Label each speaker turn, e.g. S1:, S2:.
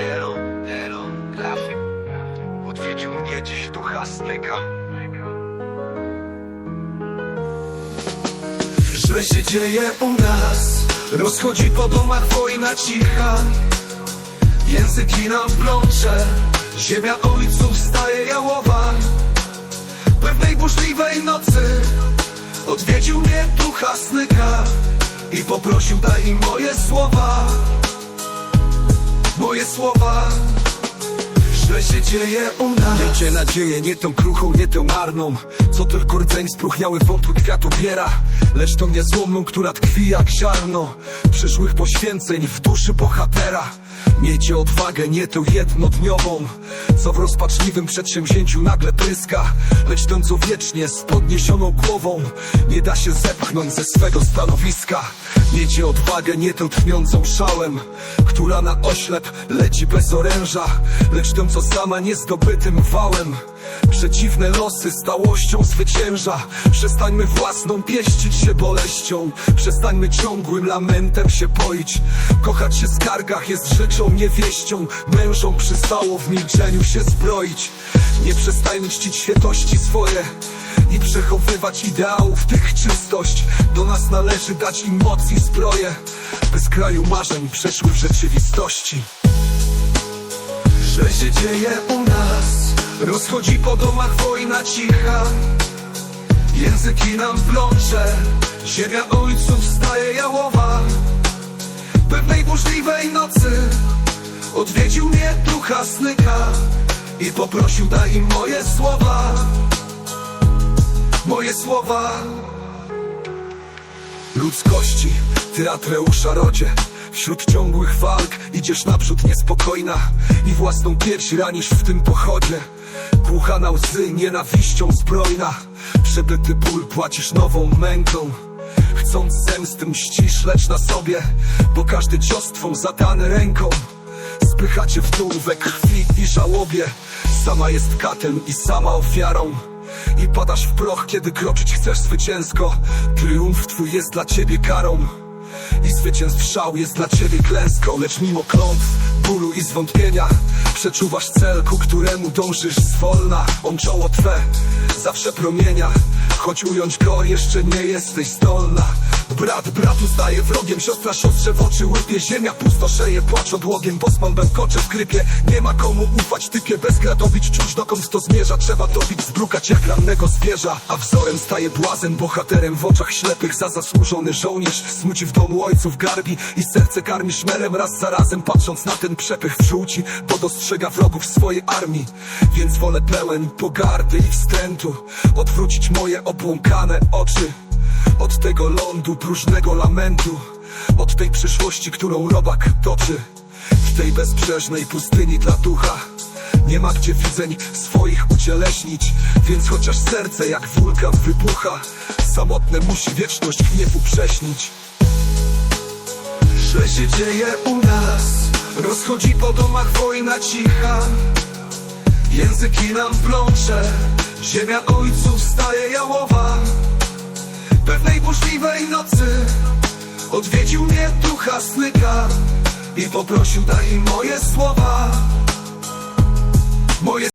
S1: Elo, elo, grafik Odwiedził mnie dziś ducha snyka Źle się dzieje u nas Rozchodzi po domach wojna cicha. Języki nam plącze Ziemia ojców staje jałowa. Pewnej burzliwej nocy Odwiedził mnie ducha snyka I poprosił daj im moje słowa Dzieje u nas. Miejcie nadzieję, nie tą kruchą, nie tą marną Tylko rdzeń spróchniały wątły kwiatu biera. Lecz tą niezłomną, która tkwi jak ziarno Przyszłych poświęceń w duszy bohatera. Miejcie odwagę, nie tę jednodniową Co w rozpaczliwym przedsięwzięciu nagle pryska Lecz tę, co wiecznie z podniesioną głową Nie da się zepchnąć ze swego stanowiska. Miejcie odwagę, nie tę tchniącą szałem Która na oślep leci bez oręża. Lecz tę, co sama niezdobytym wałem. Przeciwne losy stałością zwycięża. Przestańmy własną pieścić się boleścią. Przestańmy ciągłym lamentem się poić. Kochać się w skargach jest rzeczą niewieścią Mężom przystało w milczeniu się zbroić. Nie przestańmy czcić świętości swoje i przechowywać ideałów tych czystość. Do nas należy dać im moc i zbroję Bez kraju marzeń przeszły w rzeczywistości. Że się dzieje u nas Rozchodzi po domach wojna cicha. Języki nam plącze Ziemia ojców staje jałowa. Pewnej burzliwej nocy Odwiedził mnie ducha snyka I poprosił daj im moje słowa. Moje słowa. Ludzkości, ty Atreusza rodzie Wśród ciągłych walk idziesz naprzód niespokojna I własną pierś ranisz w tym pochodzie. Głucha na łzy, nienawiścią zbrojna. Przebyty ból płacisz nową męką. Chcąc zemsty mścisz, lecz na sobie Bo każdy cios twą zadany ręką. Spychacie w dół we krwi i żałobie Sama jest katem i sama ofiarą. I padasz w proch, kiedy kroczyć chcesz zwycięsko. Triumf twój jest dla ciebie karą i zwycięstw szał jest dla ciebie klęską Lecz mimo klątw, bólu i zwątpienia Przeczuwasz cel, ku któremu dążysz zwolna. On czoło twe zawsze promienia Choć ująć go jeszcze nie jesteś zdolna Brat bratu staje wrogiem, siostra siostrze w oczy łypie Ziemia pustoszeje, płacz odłogiem Bosman bełkocze w krypie Nie ma komu ufać typie, bezgradowić Czuć dokąd to zmierza, trzeba dobić Zbrukać jak rannego zwierza A wzorem staje błazen, bohaterem w oczach ślepych Za zasłużony żołnierz. Smuci w domu ojców garbi I serce karmi szmerem. Raz za razem Patrząc na ten przepych w żółci Bo dostrzega wrogów swojej armii. Więc wolę pełen pogardy i wstrętu Odwrócić moje obłąkane oczy od tego lądu próżnego lamentu Od tej przyszłości, którą robak toczy W tej bezbrzeżnej pustyni dla ducha. Nie ma gdzie widzeń swoich ucieleśnić Więc chociaż serce jak wulkan wybucha Samotne musi wieczność gniewu prześnić Że się dzieje u nas Rozchodzi po domach wojna cicha. Języki nam plącze Ziemia ojców staje jałowa burzliwej nocy. Odwiedził mnie ducha snyka I poprosił daj moje słowa. Moje